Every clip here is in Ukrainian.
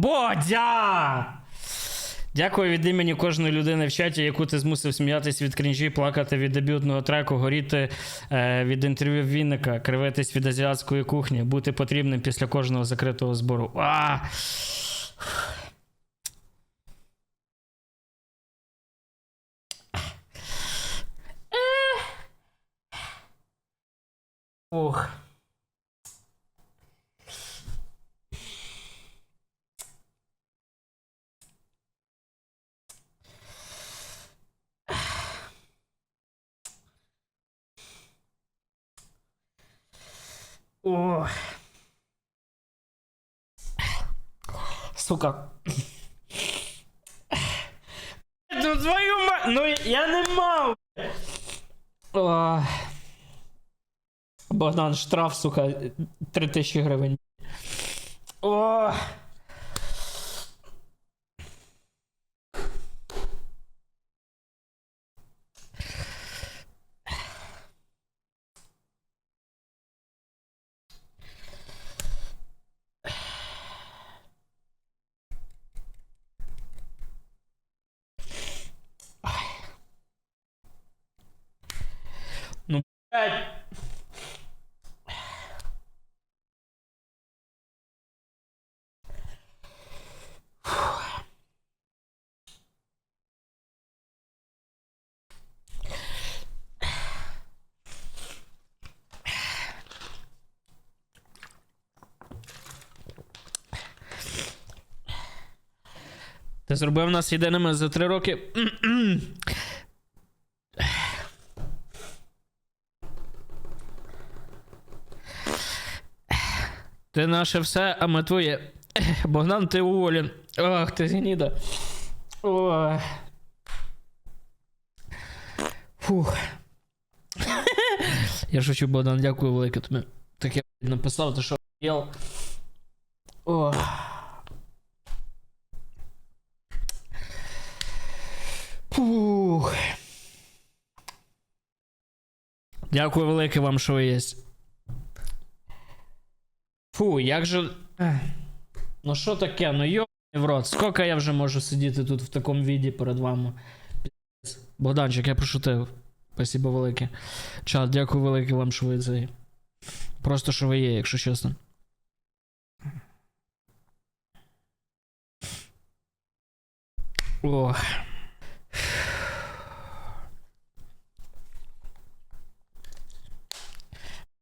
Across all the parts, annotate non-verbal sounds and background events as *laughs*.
Бодя! Дякую від імені кожної людини в чаті, яку ти змусив сміятись від крінжі, плакати від дебютного треку, горіти е, від інтерв'ю Вінника, кривитись від азіатської кухні, бути потрібним після кожного закритого збору. А! Ох. Сука. Ну твою ма... Ну я не мав. О. Богдан, штраф, сука, 3000 гривень. О! Ти зробив нас єдиними за три роки. Ти наше все, а ми твоє. Богдан, ти уволен. Ох, ти гніда. Ох. Фух. Я шучу, Богдан, дякую велике тобі. Таке написав, ти що єл. Ох. Фух. Дякую велике вам, що ви є. Фу, як же. Ну що таке? Ну йо в рот. Скільки я вже можу сидіти тут в такому віді перед вами? Богданчик, я пошутив. Спасибо велике. Чат, дякую велике вам, що ви це. Просто що ви є, якщо чесно. Ох.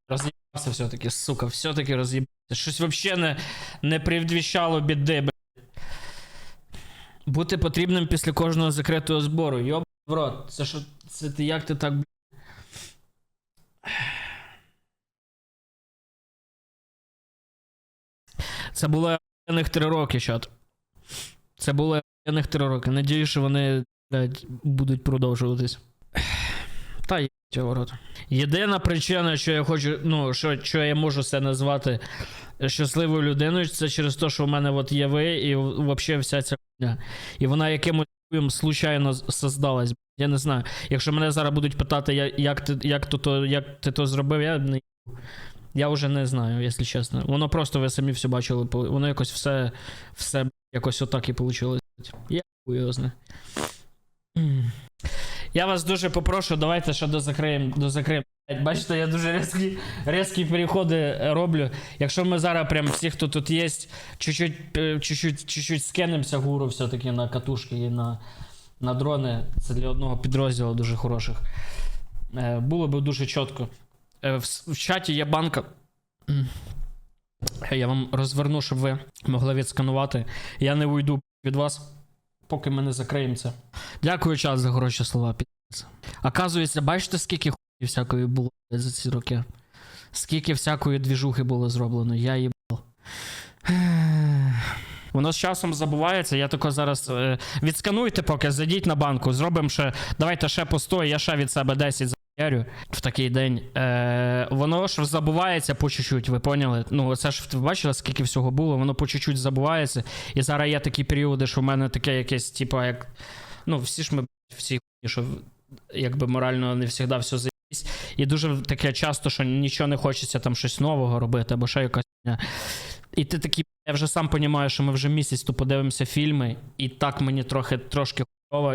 Роз'їбався все-таки, сука, все-таки роз'їбався. Щось вообще не, не предвіщало біди, бля. Бути потрібним після кожного закритого збору. Йоб в рот. Це що. Це ти як ти так, бля? Це було охуєнних три роки, чат. Це було охуєнних три роки. Надію, що вони блядь, будуть продовжуватись. Та є ворот. Єдина причина, що я хочу, ну, що, що я можу це назвати щасливою людиною, це через те, що в мене от є ви, і взагалі вся ця хуйня. І вона якимось случайно создалась. Я не знаю. Якщо мене зараз будуть питати, як ти, як то, то, як ти то зробив, я не я вже не знаю, якщо чесно. Воно просто ви самі все бачили, воно якось все, все якось отак і вийшло. Я хуй його знаю. Я вас дуже попрошу, давайте ще дозакриємо. дозакриємо. Бачите, я дуже різкі, різкі переходи е, роблю. Якщо ми зараз прям всі, хто тут є, чуть-чуть, е, чуть-чуть, чуть-чуть скинемося гуру все-таки на катушки і на, на дрони. Це для одного підрозділу дуже хороших. Е, Було б дуже чітко. В, в чаті є банка. Я вам розверну, щоб ви могли відсканувати. Я не уйду від вас, поки ми не закриємо це. Дякую, час за хороші слова. Оказується, бачите, скільки хуй всякої було за ці роки? Скільки всякої двіжухи було зроблено, я їбав. Воно з часом забувається. Я тако зараз е, відскануйте, поки зайдіть на банку, зробимо ще. Давайте ще по 100, я ще від себе 10 заярю в такий день. Е, воно ж забувається по чуть-чуть, ви поняли? Ну, це ж ви бачили, скільки всього було, воно по чуть-чуть забувається. І зараз є такі періоди, що в мене таке якесь, типа, як. Ну, всі ж ми всі що якби морально не завжди все заїсть. І дуже таке часто, що нічого не хочеться там щось нового робити, або ще якась. І ти такий, я вже сам розумію, що ми вже місяць тут подивимося фільми, і так мені трохи трошки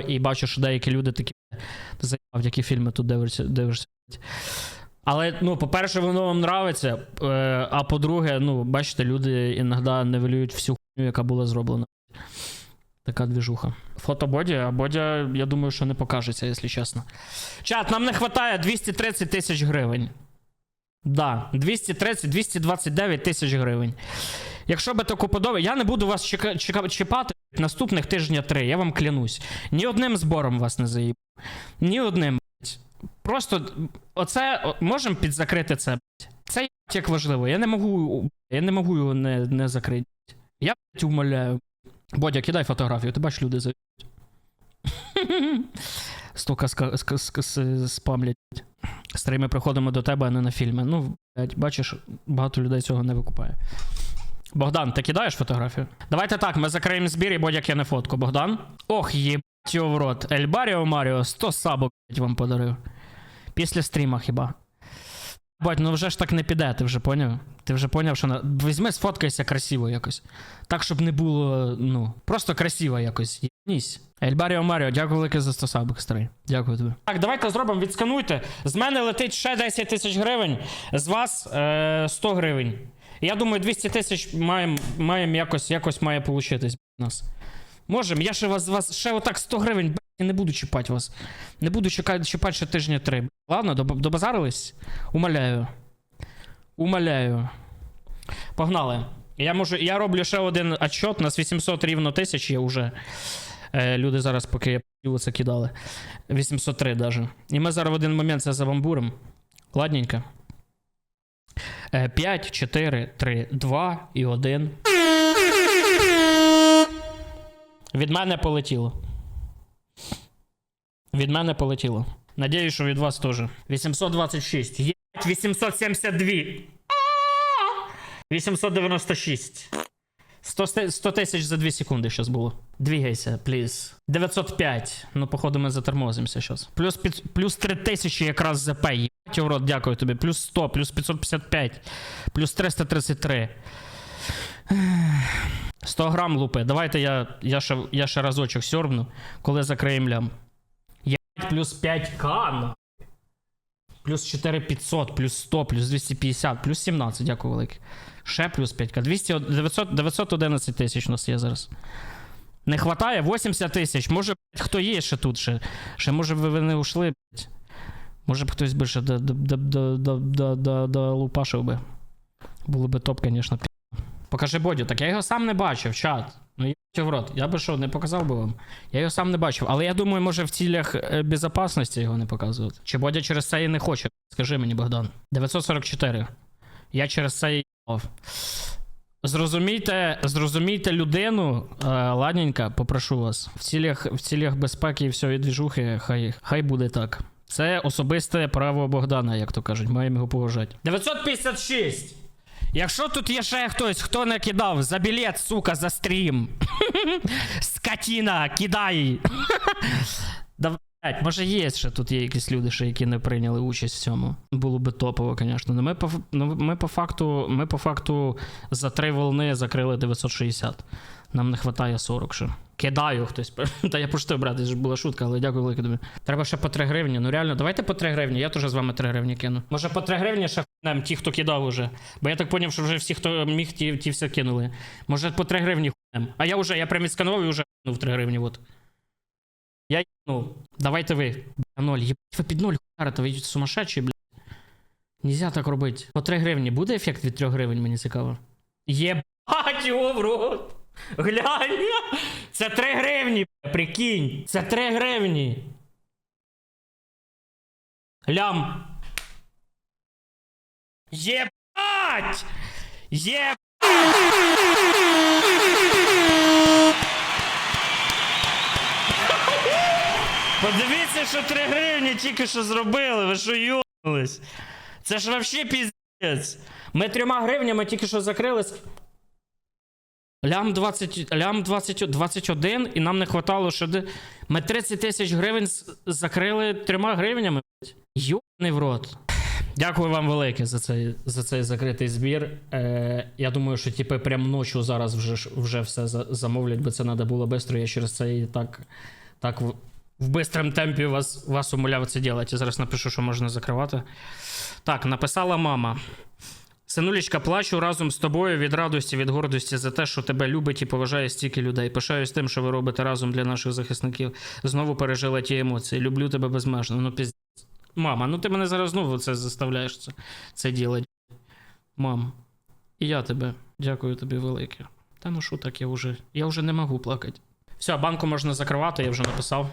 і бачу, що деякі люди такі заїбав, які фільми тут дивишся. Але, ну, по-перше, воно вам нравиться. Е, а по-друге, ну, бачите, люди іноді невелюють всю хуйню, яка була зроблена. Така двіжуха. Фото Боді, а Бодя, я думаю, що не покажеться, якщо чесно. Чат, нам не вистачає 230 тисяч гривень. Да, 230-229 тисяч гривень. Якщо би таку подобає, я не буду вас чека, чека, чіпати наступних тижня три, я вам клянусь. Ні одним збором вас не заїбу. Ні одним. Просто оце можемо підзакрити це. Це як важливо. Я не можу, я не можу його не, не закрити. Я умоляю. Бодя, кидай фотографію, ти бачиш, люди заїбуть. *laughs* Стука спамлять. Старий, ми приходимо до тебе, а не на фільми. Ну, бачиш, багато людей цього не викупає. Богдан, ти кидаєш фотографію? Давайте так, ми закриємо збір і Бодя кине фотку. Богдан? Ох, єбать його в рот. Ельбаріо Маріо 100 сабок вам подарив. Після стріма хіба. Бать, ну вже ж так не піде, ти вже поняв? Ти вже поняв, що на... візьми, сфоткайся красиво якось. Так, щоб не було, ну, просто красиво якось. Єбнісь. Ельбаріо Маріо, дякую велике за 100 сабок, старий. Дякую тобі. Так, давайте зробимо, відскануйте. З мене летить ще 10 тисяч гривень, з вас е, 100 гривень. Я думаю, 200 тисяч маємо маєм якось, якось має получитись нас. Можемо, я ще вас, вас ще отак 100 гривень, б**, я не буду чіпати вас. Не буду чекати, чіпати ще тижня три. Ладно, доб- добазарились? Умоляю. Умоляю. Погнали. Я можу, я роблю ще один отчет, нас 800 рівно тисяч є вже. Е, люди зараз, поки я це кидали. 803 даже. І ми зараз в один момент це забамбуримо. Ладненько. 5, 4, 3, 2 і 1. Від мене полетіло. Від мене полетіло. Надіюсь, що від вас теж. 826. Єбать, 872. 896. 100 100 тисяч за 2 секунди зараз було. Двігайся, пліз. 905. Ну, походу, ми затормозимося зараз. Плюс, плюс 3 тисячі якраз ЗП. Єбать, в рот, дякую тобі. Плюс 100, плюс 555, плюс 333. 100 грам лупи. Давайте я, я, ще, я ще разочок сьорбну, коли закриємо лям. Єбать, плюс 5к. Плюс 4500, плюс 100, плюс 250, плюс 17, дякую велике. Ще плюс 5к. 200, 900, 911 тисяч у нас є зараз. Не хватає 80 тисяч. Може, хто є ще тут ще. Ще може ви, ви не ушли. Може б хтось би до лупашив би. Було би топ, звісно. Покажи Бодю, так я його сам не бачив, чат. В рот. Я би що, не показав би вам. Я його сам не бачив. Але я думаю, може в цілях е, безопасності його не показувати. Чи Бодя через це і не хоче? Скажи мені, Богдан. 944. Я через це і. Зрозумійте, зрозумійте людину, е, ладненько, попрошу вас. В цілях, в цілях безпеки і всієї двіжухи, хай, хай буде так. Це особисте право Богдана, як то кажуть, маємо його поважати. 956! Якщо тут є ще хтось, хто не кидав за білет, сука, за стрім. *laughs* Скотіна, кидай. *laughs* Да, може є ще тут є якісь люди, ще, які не прийняли участь в цьому. Було би топово, звісно. Ну ми по, ну, ми по факту, ми по факту за три волни закрили 960. Нам не вистачає 40 ще. Кидаю хтось. *laughs* Та я пошти, брат, це ж була шутка, але дякую велике тобі. Треба ще по 3 гривні. Ну реально, давайте по 3 гривні. Я теж з вами 3 гривні кину. Може по 3 гривні ще хуйнем ті, хто кидав уже. Бо я так зрозумів, що вже всі, хто міг, ті, ті все кинули. Може по 3 гривні хуйнем. А я вже, я прям відсканував і вже в 3 гривні. От. Я ну, давайте ви. Бля, ноль. Єбать, ви під ноль хуярите, ви сумасшедші, блядь. Нельзя так робити. По 3 гривні буде ефект від 3 гривень, мені цікаво. Єбать його в рот. Глянь. Це 3 гривні, бля, прикинь. Це 3 гривні. Лям. Єбать! Єбать! Подивіться, що 3 гривні тільки що зробили, ви що йобнулись? Це ж вообще піздець. Ми трьома гривнями тільки що закрились. Лям 20, лям 20, 21, і нам не хватало, що де... Ми 30 тисяч гривень закрили трьома гривнями. Йобаний в рот. Дякую вам велике за цей, за цей закритий збір. Е, я думаю, що типи прям ночі зараз вже, вже все за- замовлять, бо це треба було швидко. Я через це і так, так в, в бистрому темпі вас, вас умоляв це робити. Я зараз напишу, що можна закривати. Так, написала мама. Синулічка, плачу разом з тобою від радості, від гордості за те, що тебе любить і поважає стільки людей. Пишаюсь тим, що ви робите разом для наших захисників. Знову пережила ті емоції. Люблю тебе безмежно. Ну, піз... Мама, ну ти мене зараз знову це заставляєш це, це ділати. Мам, і я тебе. Дякую тобі велике. Та ну що так, я вже, я вже не можу плакати. Все, банку можна закривати, я вже написав.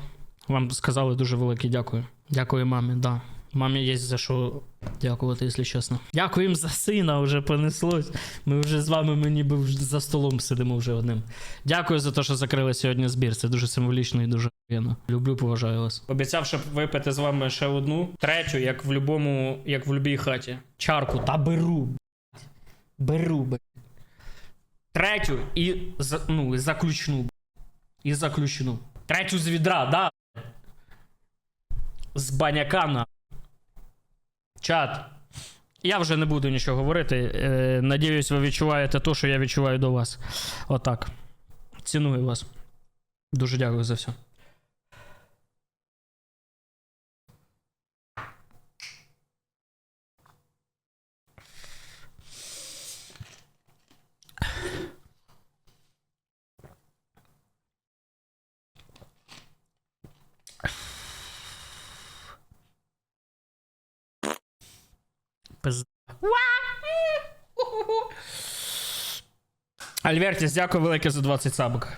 Вам сказали дуже велике дякую. Дякую мамі, да. Мамі є за що дякувати, якщо чесно. Дякую їм за сина, вже понеслось. Ми вже з вами ми ніби за столом сидимо вже одним. Дякую за те, що закрили сьогодні збір. Це дуже символічно і дуже приємно. Люблю, поважаю вас. Обіцяв, щоб випити з вами ще одну, третю, як в любому, як в любій хаті. Чарку, та беру. Беру, блядь. Третю і ну, і заключну. І заключну. Третю з відра, да. З баняка на. Чат. Я вже не буду нічого говорити. Е, надіюсь, ви відчуваєте те, що я відчуваю до вас. Отак. Ціную вас. Дуже дякую за все. Альвертіс, дякую велике за 20 сабок.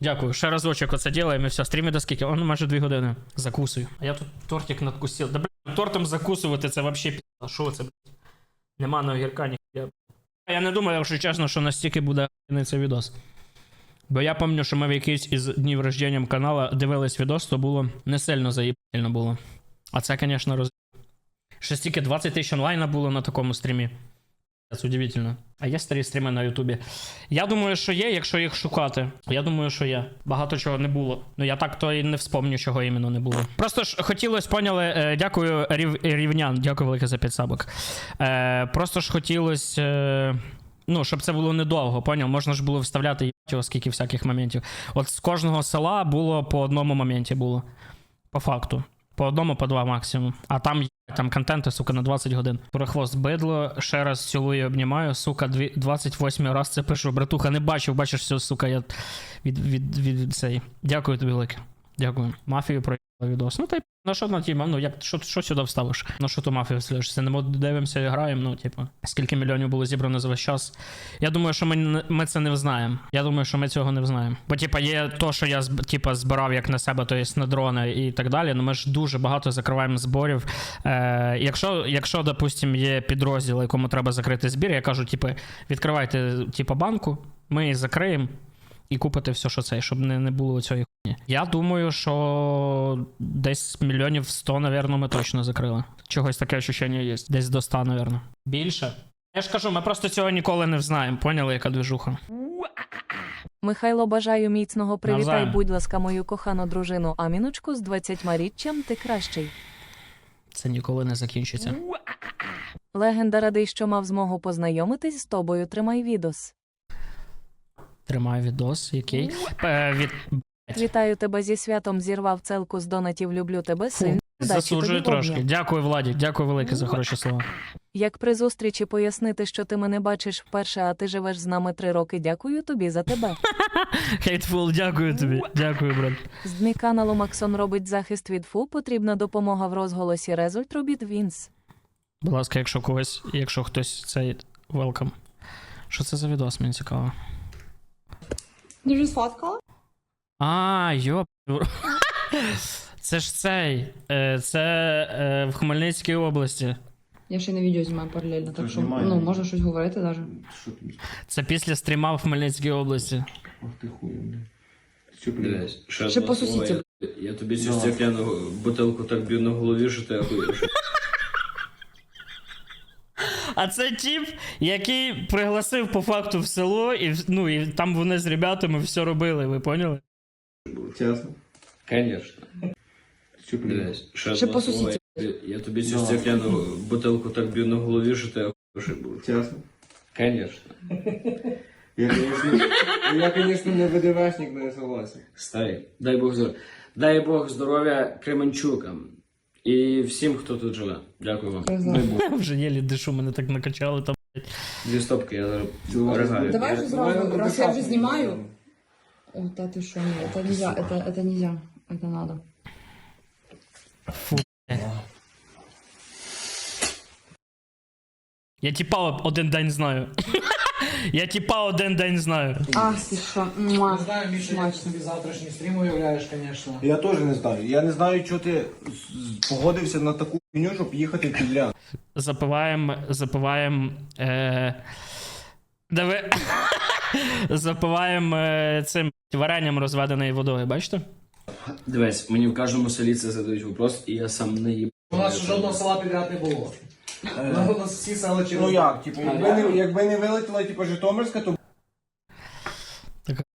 Дякую. Ще разочок оце ділаємо і все. Стріми до скільки? Он майже 2 години. Закусую. А я тут тортик надкусив. Да блін, тортом закусувати це вообще пізда. Що це, блядь? Нема на огірка ніхуя. Я не думаю, якщо чесно, що настільки буде цей відос. Бо я пам'ятаю, що ми в якийсь із днів рождення канала дивились відос, то було не сильно заїбательно було. А це, звісно, роз... Ще стільки 20 тисяч онлайна було на такому стрімі. Це удивительно. А є старі стріми на Ютубі. Я думаю, що є, якщо їх шукати. Я думаю, що є. Багато чого не було. Ну я так то і не вспомню, чого іменно не було. Просто ж хотілося, поняли. Е, дякую, рів, рівнян, дякую велике за підсабок. Е, просто ж хотілося. Е, ну, щоб це було недовго, поняв? Можна ж було вставляти скільки всяких моментів. От з кожного села було по одному моменті було. По факту. По одному, по два максимум. А там там контенту, сука, на 20 годин. Прохвост бидло, ще раз цілую, обнімаю, сука, 28 раз це пишу. Братуха, не бачив, бачиш все, сука, я від, від, від, від цей. Дякую тобі велике. Дякую. Мафію про відос. Ну та й на що на тіма? Ну як що, що сюди вставиш? На що ту мафію вставиш? Сидимо, дивимося і граємо. Ну, типу, скільки мільйонів було зібрано за весь час. Я думаю, що ми, ми це не взнаємо. Я думаю, що ми цього не взнаємо. Бо, типа, є то, що я типа, збирав як на себе, то є на дрони і так далі. Ну ми ж дуже багато закриваємо зборів. Е, якщо, якщо, допустим, є підрозділ, якому треба закрити збір, я кажу, типу, відкривайте типу, банку, ми її закриємо і купите все, що це, щоб не, не було цієї хуйні. Я думаю, що десь мільйонів 100, напевно, ми точно закрили. Чогось таке відчуття є. Десь до 100, напевно. Більше. Я ж кажу, ми просто цього ніколи не взнаємо. Поняли, яка движуха? Михайло, бажаю міцного привітай, Навзаєм. будь ласка, мою кохану дружину Аміночку з 20 річчям ти кращий. Це ніколи не закінчиться. Легенда радий, що мав змогу познайомитись з тобою. Тримай відос. Тримаю відос, який. Е, від... Вітаю тебе зі святом. Зірвав целку з донатів. Люблю тебе. Удачі засуджую трошки. Дякую, Владі. Дякую велике за хороші слова. Як при зустрічі пояснити, що ти мене бачиш вперше, а ти живеш з нами три роки. Дякую тобі за тебе. *laughs* Хейтфул, дякую тобі. Дякую, брат. З дні каналу Максон робить захист від ФУ. Потрібна допомога в розголосі. Результ робіт Вінс. Будь ласка, якщо когось, якщо хтось цей welcome. Що це за відос, мені цікаво. Ти вже сфоткала? А, йоп. Це ж цей. е, Це е, в Хмельницькій області. Я ще на відео знімаю паралельно, так що ну, можна щось говорити навіть. Це після стріма в Хмельницькій області. Ах ти хуй, блядь. Ще по сусідці. Я, тобі цю стекляну бутилку так б'ю на голові, що ти ахуєш. А це тіп, який пригласив по факту в село, і, ну, і там вони з ребятами все робили, ви поняли? Чесно. Конечно. Все, блядь. Ще по сусідці. Я, я тобі цю Да. стекляну бутилку так б'ю на голові, що ти охуєш будеш. Чесно. Конечно. Я, конечно, я, конечно, не ВДВшник, но я согласен. Старий. Дай Бог здоров'я. Дай Бог здоров'я Кременчукам І всім, хто тут живе. Дякую вам. Дай Вже єлі дишу, мене так накачали там. Дві стопки, я зараз Цілував. ригаю. Давай же Давай сразу, на раз я ДК уже снимаю. поговоримо. О, да ты что, нет, это нельзя, это, это нельзя, это надо. Я тіпа один день знаю. Я тіпа один день знаю. Шо, муа. Не знаю, Міша, як ти собі завтрашній стрім уявляєш, звісно. Я теж не знаю. Я не знаю, чого ти з- погодився на таку фігню, щоб їхати в підряд. Запиваємо. Запиваємо. Е... Диви. *laughs* Запиваємо е, цим варенням розведеною водою, бачите? Дивись, мені в кожному селі це задають вопрос, і я сам не їб. У нас жодного села підряд не було. У нас всі села через... Ну як, типу, якби не, якби не вилетіла типу, Житомирська, то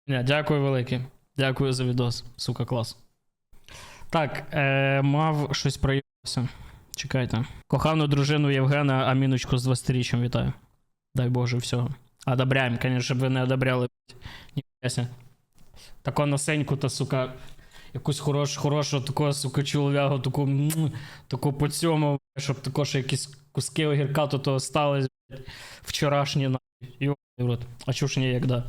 Ні, дякую велике. Дякую за відос. Сука, клас. Так, е, мав щось проїбався. Чекайте. Кохану дружину Євгена Аміночку з 20-річчям вітаю. Дай Боже всього. Одобряємо, звісно, щоб ви не одобряли. Ніхуяся. Таку носеньку та, сука, якусь хорош, хорошу, такого сука, чолов'ягу, таку, таку по цьому, щоб також якісь куски огірка то то остались, блядь, вчорашні, нахуй. Йо. А чушні як да.